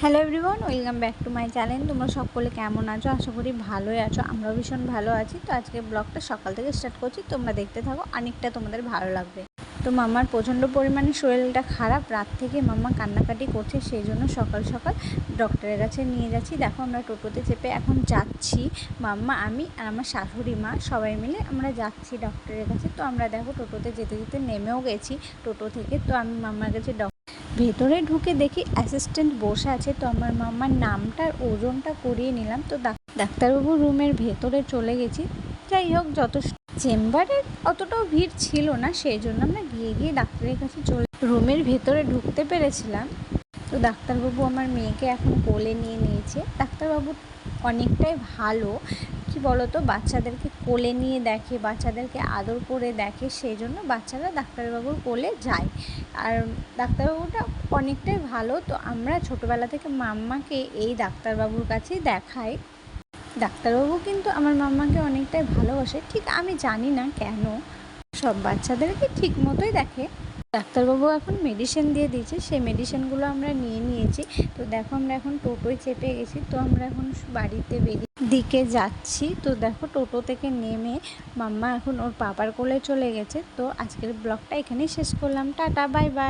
Hello everyone welcome back to my channel তোমরা সকলে কেমন আছো? আশা করি ভালোই আছো। আমরাও ভীষণ ভালো আছি। তো আজকে ব্লগটা সকাল থেকে স্টার্ট করছি। তোমরা দেখতে থাকো, অনেকটা তোমাদের ভালো লাগবে। তো মামার প্রচণ্ড পরিমাণে শরীরটা খারাপ। রাত থেকে মাম্মা কান্নাকাটি করছে, সেই জন্য সকাল সকাল ডক্টরের কাছে নিয়ে যাচ্ছি। দেখো আমরা টোটোতে চেপে এখন যাচ্ছি। মাম্মা, আমি আর আমার শাশুড়ি মা সবাই মিলে আমরা যাচ্ছি ডক্টরের কাছে। তো আমরা দেখো টোটোতে যেতে যেতে নেমেও গেছি টোটো থেকে। তো আমি মাম্মার কাছে ভেতরে ঢুকে দেখি অ্যাসিস্ট্যান্ট বসে আছে, তো আমার মামার নামটার ওজনটা করিয়ে নিলাম। তো ডাক- ডাক্তারবাবু রুমের ভেতরে চলে গেছি। যাই হোক যত চেম্বারে অতটাও ভিড় ছিল না সেই জন্য আমরা গিয়ে গিয়ে ডাক্তারের কাছে চলে রুমের ভেতরে ঢুকতে পেরেছিলাম। তো ডাক্তারবাবু আমার মেয়েকে এখন কোলে নিয়ে নিয়েছে। ডাক্তারবাবু অনেকটাই ভালো। কি বলতো? বাচ্চাদেরকে কোলে নিয়ে দেখে, বাচ্চাদেরকে আদর করে দেখে সেই জন্য বাচ্চারা ডাক্তারবাবুর কোলে যায়। আর ডাক্তারবাবুটা অনেকটাই ভালো। তো আমরা ছোটোবেলা থেকে মাম্মাকে এই ডাক্তারবাবুর কাছেই দেখাই। ডাক্তারবাবু কিন্তু আমার মাম্মাকে অনেকটাই ভালোবাসে। ঠিক আমি জানি না কেন। সব বাচ্চাদেরকে ঠিক মতোই দেখে। ডাক্তারবাবু এখন মেডিসিন দিয়ে দিয়েছে, সেই মেডিসিনগুলো আমরা নিয়ে নিয়েছি। তো দেখো আমরা এখন টোটোয় চেপে গেছি, তো আমরা এখন বাড়িতে বেরিয়ে দিকে যাচ্ছি। তো দেখো টোটো থেকে নেমে মাম্মা এখন ওর পাপার কোলে চলে গেছে। তো আজকের ব্লগটা এখানেই শেষ করলাম। Tata, bye bye.